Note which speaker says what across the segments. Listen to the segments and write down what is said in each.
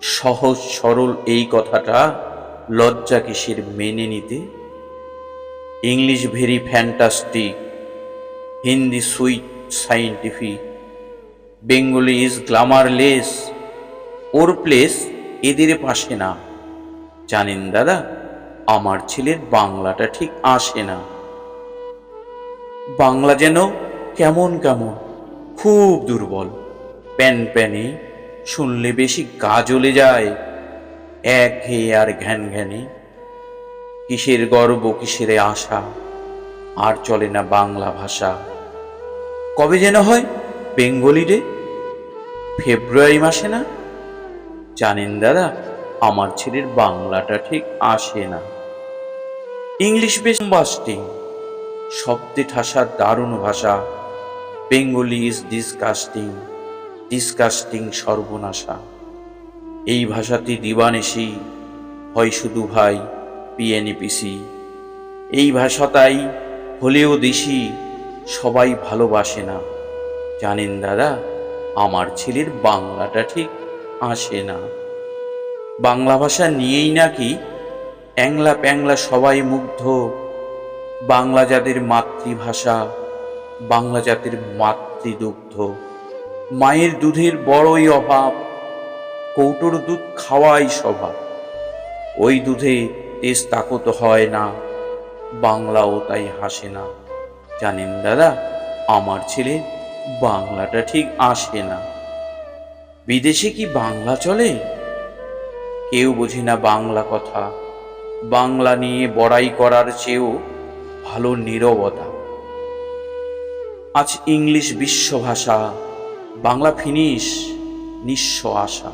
Speaker 1: সহজ, সরল এই কথাটা লজ্জা কিসের মেনে নিতে? English very fantastic Hindi sweet scientific Bengali is glamourless or place এদের পাশে না। জানেন দাদা, আমার ছেলের বাংলাটা ঠিক আসে না। বাংলা যেন কেমন কেমন, খুব দুর্বল। প্যান প্যানে শুনলে বেশি গা জ্বলে যায়। এক ঘেয়ে আর ঘ্যান ঘ্যানে। কিসের গর্ব, কিসের আশা, আর চলে না বাংলা ভাষা। কবে যেন হয় বেঙ্গলি ডে? ফেব্রুয়ারি মাসে না? জানেন দাদা, আমার ছেলের বাংলাটা ঠিক আসে না। ইংলিশ বেশ বাস্টিং শব্দে ঠাসা দারুণ ভাষা। Bengali is disgusting. ডিসকাস্টিং সর্বনাশা। এই ভাষাতে দিবানেশি হয় শুধু ভাই পিএনপিসি এই ভাষাটাই হলেও দেশি সবাই ভালোবাসে না। জানেন দাদা, আমার ছেলের বাংলাটা ঠিক আসে না। বাংলা ভাষা নিয়েই নাকি অ্যাংলা প্যাংলা সবাই মুগ্ধ। বাংলা যাদের মাতৃভাষা, বাংলা জাতির মাতৃদুগ্ধ। মায়ের দুধের বড়ই অভাব, কৌটোর দুধ খাওয়াই স্বভাব। ওই দুধে তেজ তাকত হয় না, বাংলাও তাই হাসে না। জানেন দাদা, আমার ছেলে বাংলাটা ঠিক আসে না। বিদেশে কি বাংলা চলে? কেউ বোঝে না বাংলা কথা। বাংলা নিয়ে বড়াই করার চেয়েও ভালো নীরবতা। আজ ইংলিশ বিশ্বভাষা বাংলা ফিনিশ, নিঃস্ব আশা।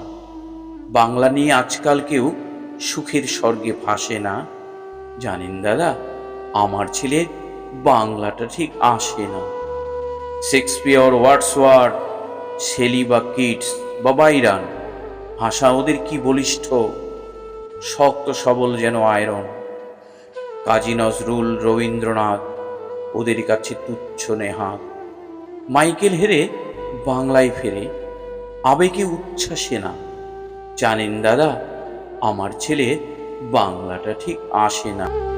Speaker 1: বাংলা নিয়ে আজকাল কেউ সুখের স্বর্গে ভাসে না। জানেন দাদা, আমার ছেলে বাংলাটা ঠিক আসে না। শেক্সপিয়র, ওয়ার্ডসওয়ার্ড শেলি বা কিটস বা বাইরান, ভাষা ওদের কি বলিষ্ঠ? শক্ত সবল যেন আয়রন। কাজী নজরুল, রবীন্দ্রনাথ, ওদের কাছে তুচ্ছ নেহাত। মাইকেল হেরে বাংলায় ফেরে আবেগে উচ্ছ্বাসে না। জানেন দাদা আমার ছেলে বাংলাটা ঠিক আসে না।